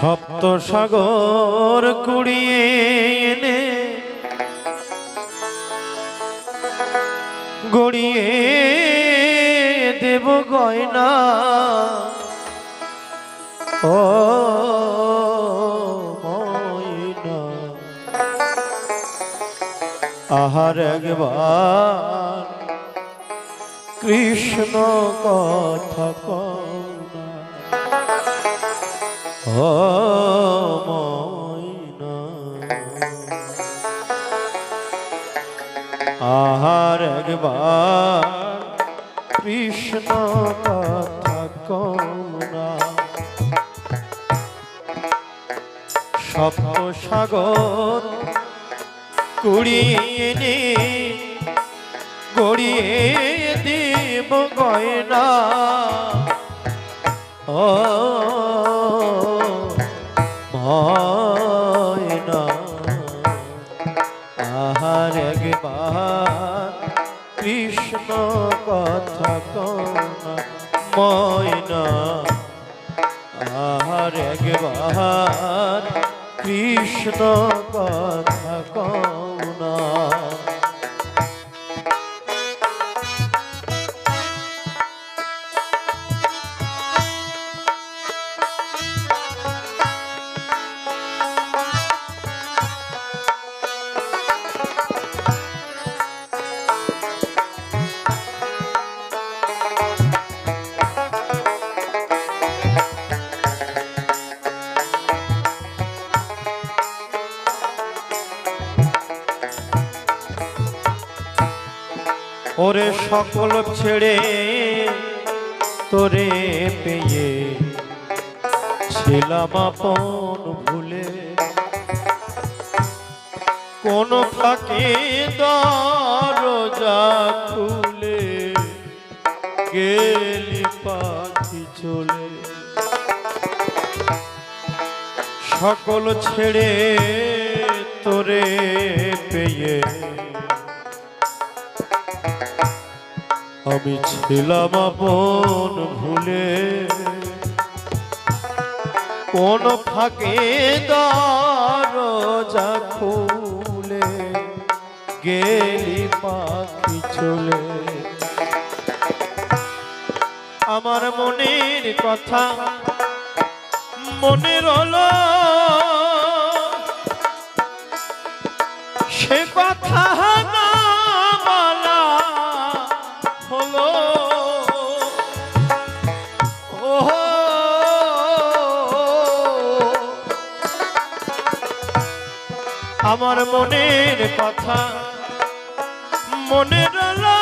সপ্ত সাগর কুড়িয়ে এনে গড়িয়ে দেব গয়না। ও ময়না। আহার একবার কৃষ্ণ কথা আহার একবার কৃষ্ণ কথা কনা সপ্ত সাগর কুড়িয়ে নে গড়িয়ে দেব গয়না। ও একবার কৃষ্ণ কথা কনা ময়না আহার একবার কৃষ্ণ কথা সকল ছেড়ে তোরে পেয়ে ছিলাম আপন ভুলে। কোন ফাঁকে দরজা খুলে গেলি পাখি চলে। সকল ছেড়ে তোরে আমি ছিলাম আপন ভুলে। কোন ফাঁকে দরজা খুলে গেলি পাখি চলে। আমার মনের কথা মনে রল সে কথা আমার মনের কথা মনে রল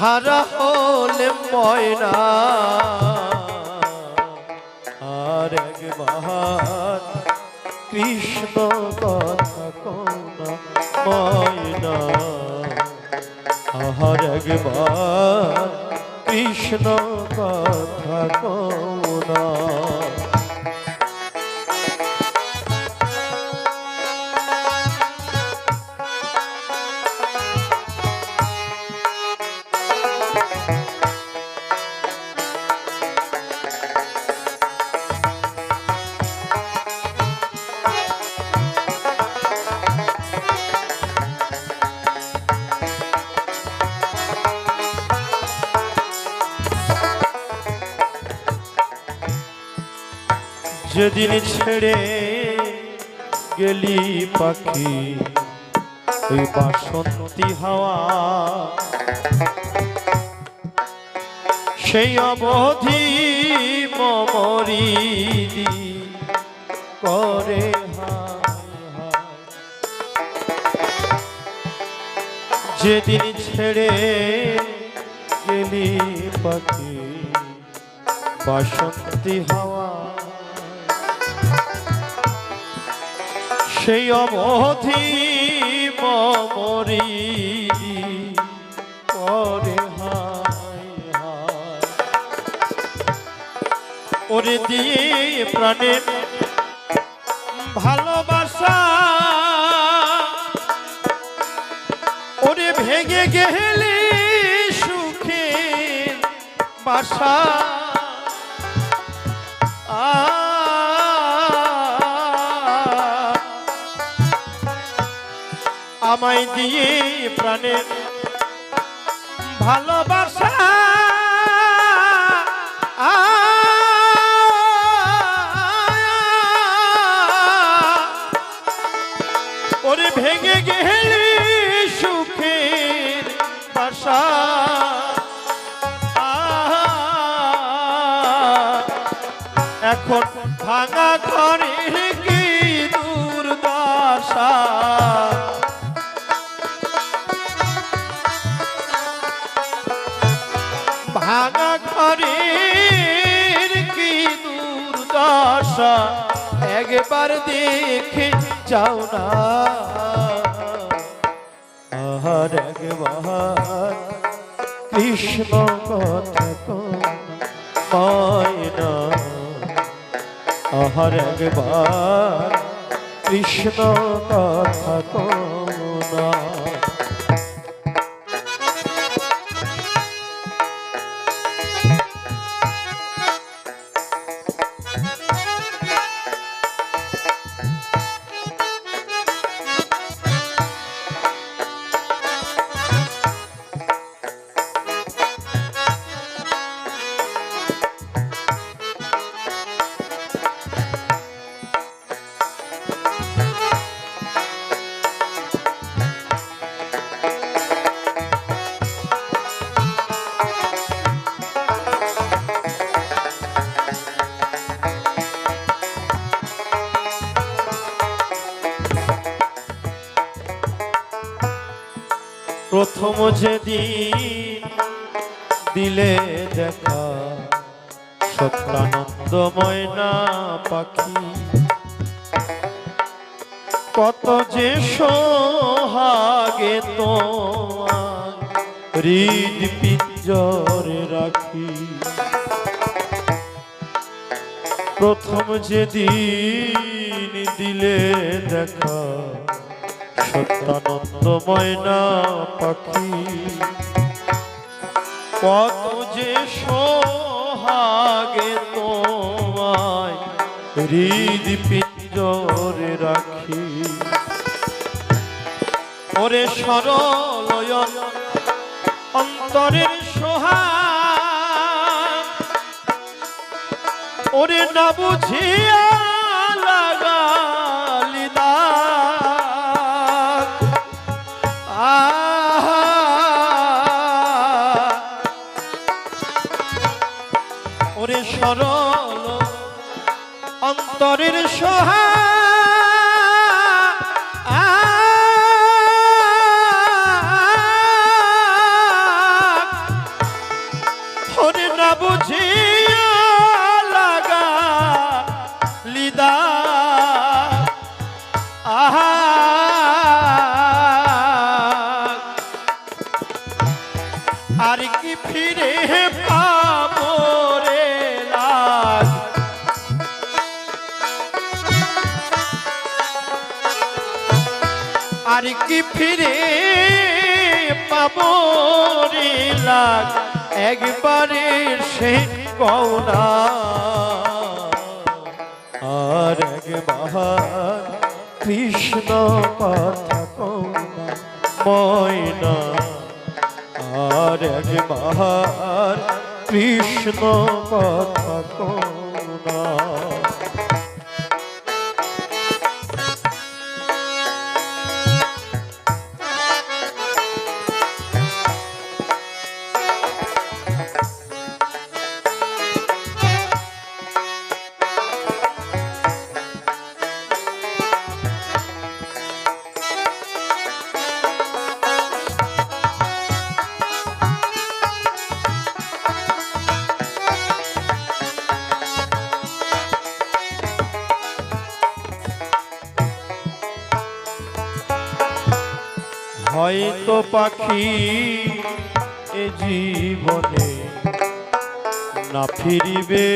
হারা হলে ময়না। আর একবার কৃষ্ণ কথা কোনা ময়না। আহার একবার কৃষ্ণ কথা কোনা যেদিন ছেড়ে গেলি পাখি ওই বাসন্তী হাওয়া সেই অবধি মমরি করে। যেদিন ছেড়ে গেলি পাখি, বাসন্তী হাওয়া সেই অবধি মরি পরে ওরে দিয়ে প্রাণের ভালোবাসা। ওরে ভেঙে গেলে সুখে বাসা। আমায় দিয়ে প্রাণের ভালোবাসা। এখন ভাঙা ঘরে দুর্দশা একবার দেখে যাও না। আহার একবার, কৃষ্ণ কথা ময়না আহার একবার, কৃষ্ণ কথা না। প্রথম যেদিন দিলে দেখা সত্যানন্দ ময়না পাখি। কত যে সোহাগে তোমার হৃদ পিঞ্জরে রাখি। প্রথম যেদিন দিলে দেখা সত্যানন্দ ময়না পাখি। কত যে সোহাগে তোমায় হৃদ পিঞ্জরে রাখি। ওরে সরলয়ন, অন্তরের সোহাগ। ওরে না বুঝিয়া আর কি ফিরে পাবো রে লাগ একবারে সে কওনা। আর একবার কৃষ্ণ কথা কওনা, ময়না। আর একবার কৃষ্ণ কথা কওনা। হয়তো পাখি এ জীবনে না ফিরিবে।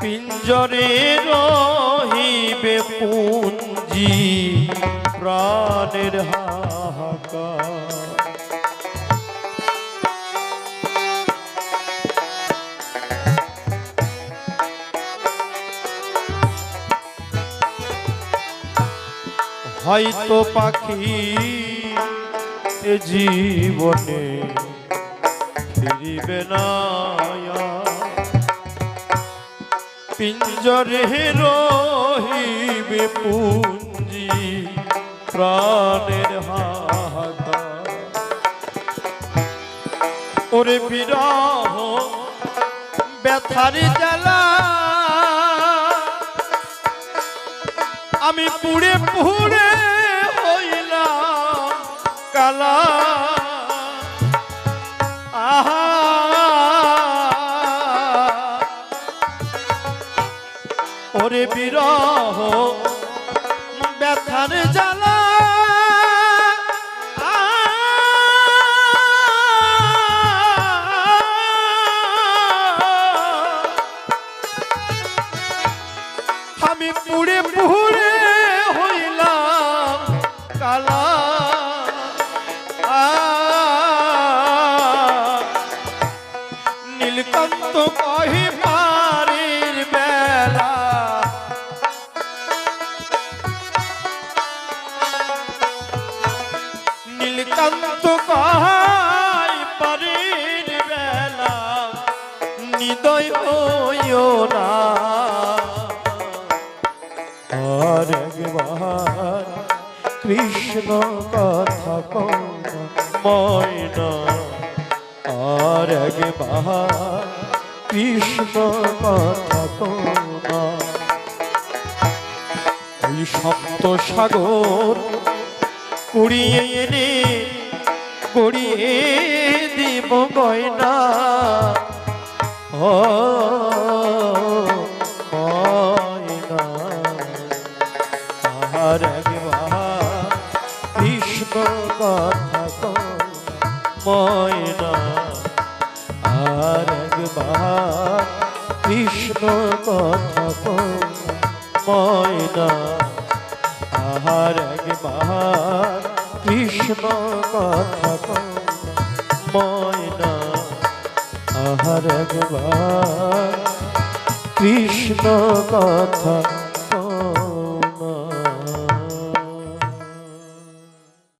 পিঞ্জরে রহিবে পুঞ্জি প্রাণের হাহাকার হয়তো পাখি এ জীবনে ফিরিবে না। পিঞ্জরে রহিবে পুঞ্জি প্রাণের হাহাকার ওরে বিরহ, ব্যথার জ্বালা আমি পুড়ে পুড়ে হইলাম কালা। আহা। ওরে বিরহ ব্যথার জ্বালা। আমি পুড়ে পুড়ে নীলকান্ত কহাই পারির বেলা, নিদয় হইও না। আর একবার কৃষ্ণ কথা ময়না। আর একবার কৃষ্ণ কথা কম ওই সপ্ত সাগর কুড়িয়ে এনে কুড়িয়ে দিব গয়না। ও আর একবার কৃষ্ণ কথা ময়না। আর একবার কৃষ্ণ কথা ময়না। আর একবার কৃষ্ণ কথা ময়না তাহার একবার কৃষ্ণ কথা